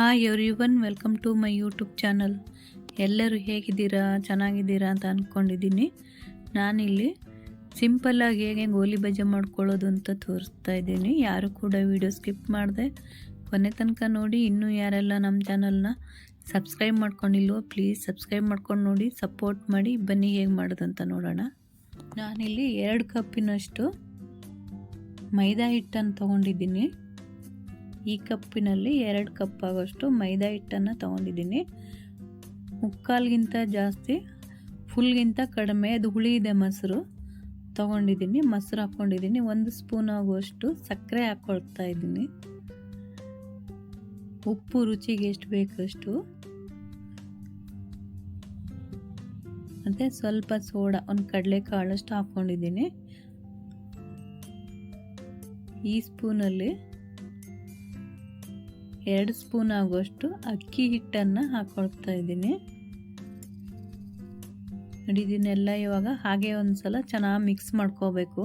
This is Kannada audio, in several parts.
Hi everyone welcome to my YouTube channel ಎಲ್ಲರೂ ಹೇಗಿದ್ದೀರಾ? ಚೆನ್ನಾಗಿದ್ದೀರಾ ಅಂತ ಅಂದ್ಕೊಂಡಿದ್ದೀನಿ ನಾನಿಲ್ಲಿ ಸಿಂಪಲ್ಲಾಗಿ ಹೇಗೆ ಗೋಲಿ ಬಜೆ ಮಾಡ್ಕೊಳ್ಳೋದು ಅಂತ ತೋರಿಸ್ತಾ ಇದ್ದೀನಿ. ಯಾರು ಕೂಡ ವೀಡಿಯೋ ಸ್ಕಿಪ್ ಮಾಡಿದೆ. ಕೊನೆ ತನಕ ನೋಡಿ, ಇನ್ನೂ ಯಾರೆಲ್ಲ ನಮ್ಮ ಚಾನಲ್ನ ಸಬ್ಸ್ಕ್ರೈಬ್ ಮಾಡ್ಕೊಂಡಿಲ್ವೋ ಪ್ಲೀಸ್ ಸಬ್ಸ್ಕ್ರೈಬ್ ಮಾಡ್ಕೊಂಡು ನೋಡಿ ಸಪೋರ್ಟ್ ಮಾಡಿ, ಬನ್ನಿ ಹೇಗೆ ಮಾಡೋದು ಅಂತ ನೋಡೋಣ. ನಾನಿಲ್ಲಿ ಎರಡು ಕಪ್ಪಿನಷ್ಟು ಮೈದಾ ಹಿಟ್ಟನ್ನು ತೊಗೊಂಡಿದ್ದೀನಿ. ಈ ಕಪ್ಪಿನಲ್ಲಿ ಎರಡು ಕಪ್ ಆಗೋಷ್ಟು ಮೈದಾ ಹಿಟ್ಟನ್ನು ತೊಗೊಂಡಿದ್ದೀನಿ. ಮುಕ್ಕಾಲ್ಗಿಂತ ಜಾಸ್ತಿ, ಫುಲ್ಗಿಂತ ಕಡಿಮೆ, ಅದು ಹುಳಿ ಇದೆ ಮೊಸರು, ತೊಗೊಂಡಿದ್ದೀನಿ, ಮೊಸರು ಹಾಕ್ಕೊಂಡಿದ್ದೀನಿ. ಒಂದು ಸ್ಪೂನ್ ಆಗುವಷ್ಟು ಸಕ್ಕರೆ ಹಾಕ್ಕೊಳ್ತಾ ಇದ್ದೀನಿ. ಉಪ್ಪು ರುಚಿಗೆ ಎಷ್ಟು ಬೇಕಷ್ಟು. ಮತ್ತು ಸ್ವಲ್ಪ ಸೋಡಾ, ಒಂದು ಕಡಲೆಕಾಳಷ್ಟು ಹಾಕ್ಕೊಂಡಿದ್ದೀನಿ. ಈ ಸ್ಪೂನಲ್ಲಿ ಎರಡು ಸ್ಪೂನ್ ಆಗುವಷ್ಟು ಅಕ್ಕಿ ಹಿಟ್ಟನ್ನು ಹಾಕೊಳ್ತಾ ಇದ್ದೀನಿ. ನೋಡಿ, ಇದನ್ನೆಲ್ಲ ಇವಾಗ ಹಾಗೆ ಒಂದು ಸಲ ಚೆನ್ನಾಗಿ ಮಿಕ್ಸ್ ಮಾಡ್ಕೋಬೇಕು.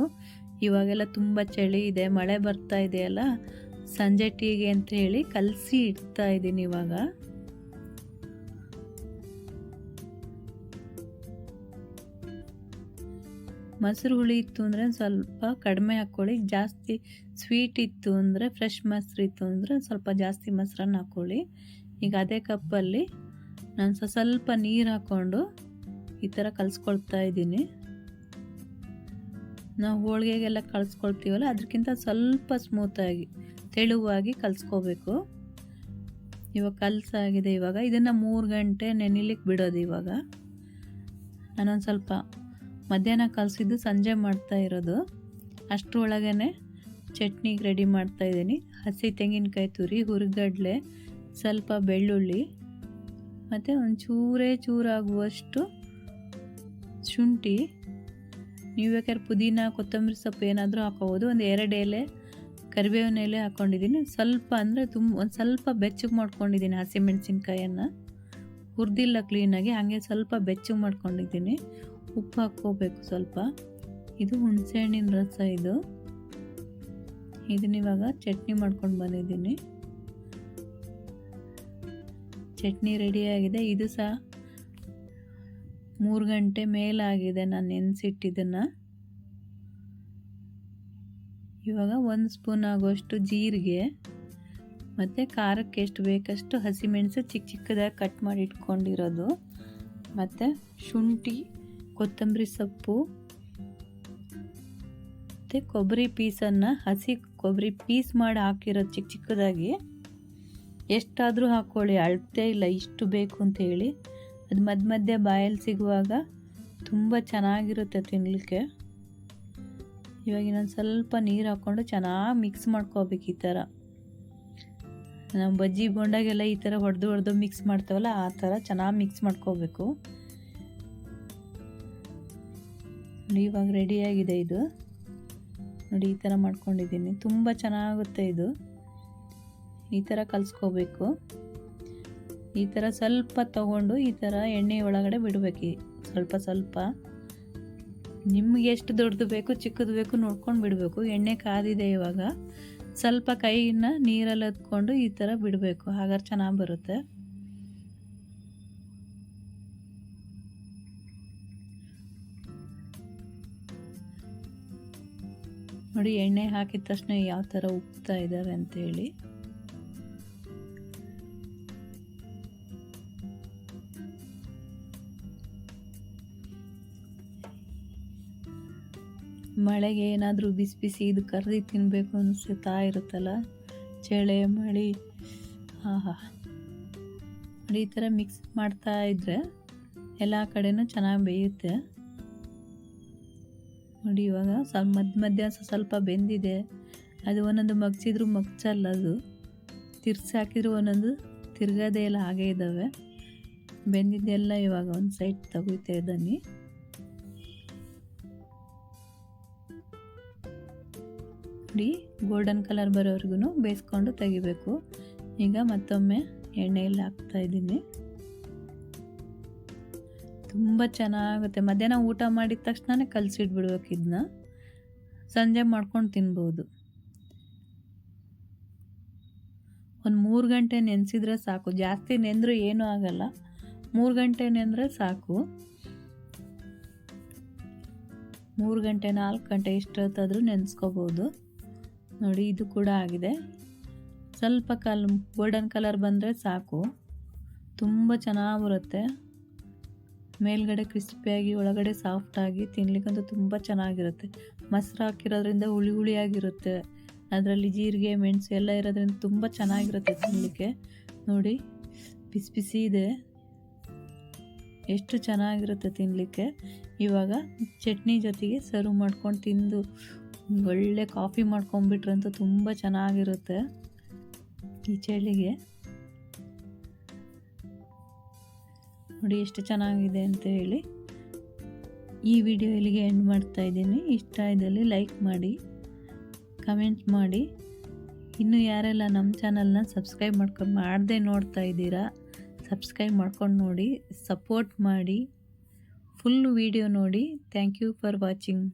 ಇವಾಗೆಲ್ಲ ತುಂಬ ಚಳಿ ಇದೆ, ಮಳೆ ಬರ್ತಾ ಇದೆಯಲ್ಲ ಸಂಜೆ ಟೀಗೆ ಅಂತ ಹೇಳಿ ಕಲಸಿ ಇಡ್ತಾ ಇದ್ದೀನಿ ಇವಾಗ. ಮೊಸರು ಹುಳಿ ಇತ್ತು ಅಂದರೆ ಸ್ವಲ್ಪ ಕಡಿಮೆ ಹಾಕ್ಕೊಳ್ಳಿ ಜಾಸ್ತಿ ಸ್ವೀಟ್ ಇತ್ತು ಅಂದರೆ ಫ್ರೆಶ್ ಮೊಸರು ಇತ್ತು ಅಂದರೆ ಸ್ವಲ್ಪ ಜಾಸ್ತಿ ಮೊಸರನ್ನು ಹಾಕ್ಕೊಳ್ಳಿ ಈಗ ಅದೇ ಕಪ್ಪಲ್ಲಿ ನಾನು ಸ್ವಲ್ಪ ನೀರು ಹಾಕ್ಕೊಂಡು ಈ ಥರ ಕಲಿಸ್ಕೊಳ್ತಾ ಇದ್ದೀನಿ. ನಾವು ಹೋಳಿಗೆಗೆಲ್ಲ ಕಲಿಸ್ಕೊಳ್ತೀವಲ್ಲ ಅದಕ್ಕಿಂತ ಸ್ವಲ್ಪ ಸ್ಮೂತಾಗಿ ತೆಳುವಾಗಿ ಕಲಿಸ್ಕೋಬೇಕು. ಇವಾಗ ಕಲಸಾಗಿದೆ ಇವಾಗ. ಇದನ್ನು ಮೂರು ಗಂಟೆ ನೆನಿಲಿಕ್ಕೆ ಬಿಡೋದು ಇವಾಗ. ನಾನೊಂದು ಸ್ವಲ್ಪ ಮಧ್ಯಾಹ್ನ ಕಲಸಿದ್ದು ಸಂಜೆ ಮಾಡ್ತಾ ಇರೋದು. ಅಷ್ಟರೊಳಗೇ ಚಟ್ನಿಗೆ ರೆಡಿ ಮಾಡ್ತಾ ಇದ್ದೀನಿ. ಹಸಿ ತೆಂಗಿನಕಾಯಿ ತುರಿ, ಹುರಿಗಡಲೆ, ಸ್ವಲ್ಪ ಬೆಳ್ಳುಳ್ಳಿ, ಮತ್ತು ಒಂದು ಚೂರೇ ಚೂರಾಗುವಷ್ಟು ಶುಂಠಿ. ನೀವು ಬೇಕಾದ್ರೆ ಪುದೀನ, ಕೊತ್ತಂಬರಿ ಸೊಪ್ಪು ಏನಾದರೂ ಹಾಕೋಬೋದು ಒಂದು ಎರಡು ಎಲೆ, ಕರಿಬೇವಿನ ಎಲೆ ಹಾಕ್ಕೊಂಡಿದ್ದೀನಿ ಸ್ವಲ್ಪ ಅಂದರೆ ತುಂಬ ಒಂದು ಸ್ವಲ್ಪ ಬೆಚ್ಚಗೆ ಮಾಡ್ಕೊಂಡಿದ್ದೀನಿ ಹಸಿಮೆಣಸಿನ್ಕಾಯನ್ನು. ಹುರಿದಿಲ್ಲ ಕ್ಲೀನಾಗಿ ಹಾಗೆ ಸ್ವಲ್ಪ ಬೆಚ್ಚಗೆ ಮಾಡ್ಕೊಂಡಿದ್ದೀನಿ. ಉಪ್ಪು ಹಾಕ್ಕೋಬೇಕು ಸ್ವಲ್ಪ. ಇದು ಹುಣಸೆಹಣ್ಣಿನ ರಸ ಇದು. ಇದನ್ನ ಇವಾಗ ಚಟ್ನಿ ಮಾಡ್ಕೊಂಡು ಬಂದಿದ್ದೀನಿ. ಚಟ್ನಿ ರೆಡಿಯಾಗಿದೆ ಇದು ಸಹ ಮೂರು ಗಂಟೆ ಮೇಲಾಗಿದೆ ನಾನು ನೆನೆಸಿಟ್ಟಿದ್ದನ್ನು. ಇವಾಗ ಒಂದು ಸ್ಪೂನ್ ಆಗೋಷ್ಟು ಜೀರಿಗೆ, ಮತ್ತು ಖಾರಕ್ಕೆ ಎಷ್ಟು ಬೇಕಷ್ಟು ಹಸಿಮೆಣಸು ಚಿಕ್ಕ ಚಿಕ್ಕದಾಗಿ ಕಟ್ ಮಾಡಿ ಇಟ್ಕೊಂಡಿರೋದು, ಮತ್ತು ಶುಂಠಿ ಕೊತ್ತಂಬರಿ ಸೊಪ್ಪು, ಮತ್ತು ಕೊಬ್ಬರಿ ಪೀಸನ್ನು ಹಸಿ ಕೊಬ್ಬರಿ ಪೀಸ್ ಮಾಡಿ ಹಾಕಿರೋದು ಚಿಕ್ಕ ಚಿಕ್ಕದಾಗಿ ಎಷ್ಟಾದರೂ ಹಾಕ್ಕೊಳ್ಳಿ ಅಳತೆ ಇಲ್ಲ, ಇಷ್ಟು ಬೇಕು ಅಂತ ಹೇಳಿ. ಅದು ಮಧ್ಯ ಮಧ್ಯೆ ಬಾಯಲ್ಲಿ ಸಿಗುವಾಗ ತುಂಬ ಚೆನ್ನಾಗಿರುತ್ತೆ ತಿನ್ನಲಿಕ್ಕೆ ಇವಾಗ ಇನ್ನೊಂದು ಸ್ವಲ್ಪ ನೀರು ಹಾಕ್ಕೊಂಡು ಚೆನ್ನಾಗಿ ಮಿಕ್ಸ್ ಮಾಡ್ಕೋಬೇಕು ಈ ಥರ ನಾವು ಬಜ್ಜಿ ಬೋಂಡಾಗೆಲ್ಲ ಈ ಥರ ಹೊಡೆದು ಹೊಡೆದು ಮಿಕ್ಸ್ ಮಾಡ್ತೇವಲ್ಲ, ಆ ಥರ ಚೆನ್ನಾಗಿ ಮಿಕ್ಸ್ ಮಾಡ್ಕೋಬೇಕು. ಇವಾಗ ರೆಡಿಯಾಗಿದೆ ಇದು. ನೋಡಿ, ಈ ಥರ ಮಾಡ್ಕೊಂಡಿದ್ದೀನಿ. ತುಂಬ ಚೆನ್ನಾಗುತ್ತೆ ಇದು. ಈ ಥರ ಕಲಿಸ್ಕೋಬೇಕು. ಈ ಥರ ಸ್ವಲ್ಪ ತಗೊಂಡು ಈ ಥರ ಎಣ್ಣೆ ಒಳಗಡೆ ಬಿಡಬೇಕು. ಸ್ವಲ್ಪ ಸ್ವಲ್ಪ. ನಿಮ್ಗೆ ಎಷ್ಟು ದೊಡ್ಡದು ಬೇಕು, ಚಿಕ್ಕದು ಬೇಕು ನೋಡ್ಕೊಂಡು ಬಿಡಬೇಕು. ಎಣ್ಣೆ ಕಾದಿದೆ ಇವಾಗ. ಸ್ವಲ್ಪ ಕೈನ ನೀರಲ್ಲಿ ಹತ್ಕೊಂಡು ಈ ಥರ ಬಿಡಬೇಕು. ಹಾಗಾದ್ರೆ ಚೆನ್ನಾಗಿ ಬರುತ್ತೆ. ನೋಡಿ, ಎಣ್ಣೆ ಹಾಕಿದ ತಕ್ಷಣ ಯಾವ ಥರ ಉಪ್ತಾ ಇದ್ದಾವೆ ಅಂತೇಳಿ. ಮಳೆಗೆ ಏನಾದರೂ ಬಿಸಿ ಬಿಸಿ ಇದು ಕರ್ದು ತಿನ್ನಬೇಕು ಅನಿಸುತ್ತಾ ಇರುತ್ತಲ್ಲ, ಚಳೆ, ಮಳೆ, ಹಾಂ ಹಾಂ. ಈ ಥರ ಮಿಕ್ಸ್ ಮಾಡ್ತಾ ಇದ್ದರೆ ಎಲ್ಲ ಕಡೆನೂ ಚೆನ್ನಾಗಿ ಬೇಯುತ್ತೆ. ನೋಡಿ, ಇವಾಗ ಸ್ವಲ್ಪ ಮಧ್ಯ ಮಧ್ಯ ಸ್ವಲ್ಪ ಬೆಂದಿದೆ. ಅದು ಒಂದೊಂದು ಮಗ್ಚಿದ್ರು ಮಗ್ಚಲ್ಲ ಅದು. ತಿರ್ಸಿ ಹಾಕಿದ್ರು ಒಂದೊಂದು ತಿರ್ಗದೇ ಎಲ್ಲ ಹಾಗೇ ಇದ್ದಾವೆ. ಬೆಂದಿದ್ದೆಲ್ಲ ಇವಾಗ ಒಂದು ಸೈಡ್ ತೆಗಿತಾ ಇದ್ದಾನೆ. ನೋಡಿ, ಗೋಲ್ಡನ್ ಕಲರ್ ಬರೋವರೆಗೂ ಬೇಯಿಸ್ಕೊಂಡು ತೆಗಿಬೇಕು. ಈಗ ಮತ್ತೊಮ್ಮೆ ಎಣ್ಣೆಯಲ್ಲಿ ಹಾಕ್ತಾ ಇದ್ದೀನಿ. ತುಂಬ ಚೆನ್ನಾಗುತ್ತೆ. ಮಧ್ಯಾಹ್ನ ಊಟ ಮಾಡಿದ ತಕ್ಷಣವೇ ಕಲಸಿಟ್ಬಿಡ್ಬೇಕು ಇದನ್ನ ಸಂಜೆ ಮಾಡ್ಕೊಂಡು ತಿನ್ಬೋದು. ಒಂದು ಮೂರು ಗಂಟೆ ನೆನೆಸಿದ್ರೆ ಸಾಕು. ಜಾಸ್ತಿ ನೆಂದರೂ ಏನೂ ಆಗಲ್ಲ. ಮೂರು ಗಂಟೆ ನೆಂದರೆ ಸಾಕು. ಮೂರು ಗಂಟೆ, ನಾಲ್ಕು ಗಂಟೆ ಎಷ್ಟೊತ್ತಾದರೂ ನೆನೆಸ್ಕೋಬೋದು. ನೋಡಿ, ಇದು ಕೂಡ ಆಗಿದೆ. ಸ್ವಲ್ಪ ಕಲ್, ಗೋಲ್ಡನ್ ಕಲರ್ ಬಂದರೆ ಸಾಕು. ತುಂಬ ಚೆನ್ನಾಗಿ ಬರುತ್ತೆ. ಮೇಲ್ಗಡೆ ಕ್ರಿಸ್ಪಿಯಾಗಿ, ಒಳಗಡೆ ಸಾಫ್ಟಾಗಿ ತಿನ್ಲಿಕ್ಕಂತೂ ತುಂಬ ಚೆನ್ನಾಗಿರುತ್ತೆ. ಮೊಸರು ಹಾಕಿರೋದ್ರಿಂದ ಹುಳಿ ಹುಳಿಯಾಗಿರುತ್ತೆ. ಅದರಲ್ಲಿ ಜೀರಿಗೆ, ಮೆಣಸು ಎಲ್ಲ ಇರೋದ್ರಿಂದ ತುಂಬ ಚೆನ್ನಾಗಿರುತ್ತೆ ತಿನ್ನಲಿಕ್ಕೆ ನೋಡಿ ಬಿಸಿ ಬಿಸಿ ಇದೆ. ಎಷ್ಟು ಚೆನ್ನಾಗಿರುತ್ತೆ ತಿನ್ನಲಿಕ್ಕೆ ಇವಾಗ ಚಟ್ನಿ ಜೊತೆಗೆ ಸರ್ವ್ ಮಾಡ್ಕೊಂಡು ತಿಂದು ಒಳ್ಳೆ ಕಾಫಿ ಮಾಡ್ಕೊಂಬಿಟ್ರಂತೂ ತುಂಬ ಚೆನ್ನಾಗಿರುತ್ತೆ. ಈ ಚಳಿಗೆ ನೋಡಿ ಎಷ್ಟು ಚೆನ್ನಾಗಿದೆ ಅಂತ ಹೇಳಿ ಈ ವಿಡಿಯೋ ಇಲ್ಲಿಗೆ ಎಂಡ್ ಮಾಡ್ತಾ ಇದ್ದೀನಿ. ಇಷ್ಟ ಇದ್ದಲ್ಲಿ ಲೈಕ್ ಮಾಡಿ ಕಮೆಂಟ್ ಮಾಡಿ. ಇನ್ನು ಯಾರೆಲ್ಲ ನಮ್ಮ ಚಾನಲ್ನ ಸಬ್ಸ್ಕ್ರೈಬ್ ಮಾಡ್ಕೊಂಡು ಮಾಡದೆ ನೋಡ್ತಾ ಇದ್ದೀರಾ ಸಬ್ಸ್ಕ್ರೈಬ್ ಮಾಡ್ಕೊಂಡು ನೋಡಿ ಸಪೋರ್ಟ್ ಮಾಡಿ ಫುಲ್ ವಿಡಿಯೋ ನೋಡಿ. Thank you for watching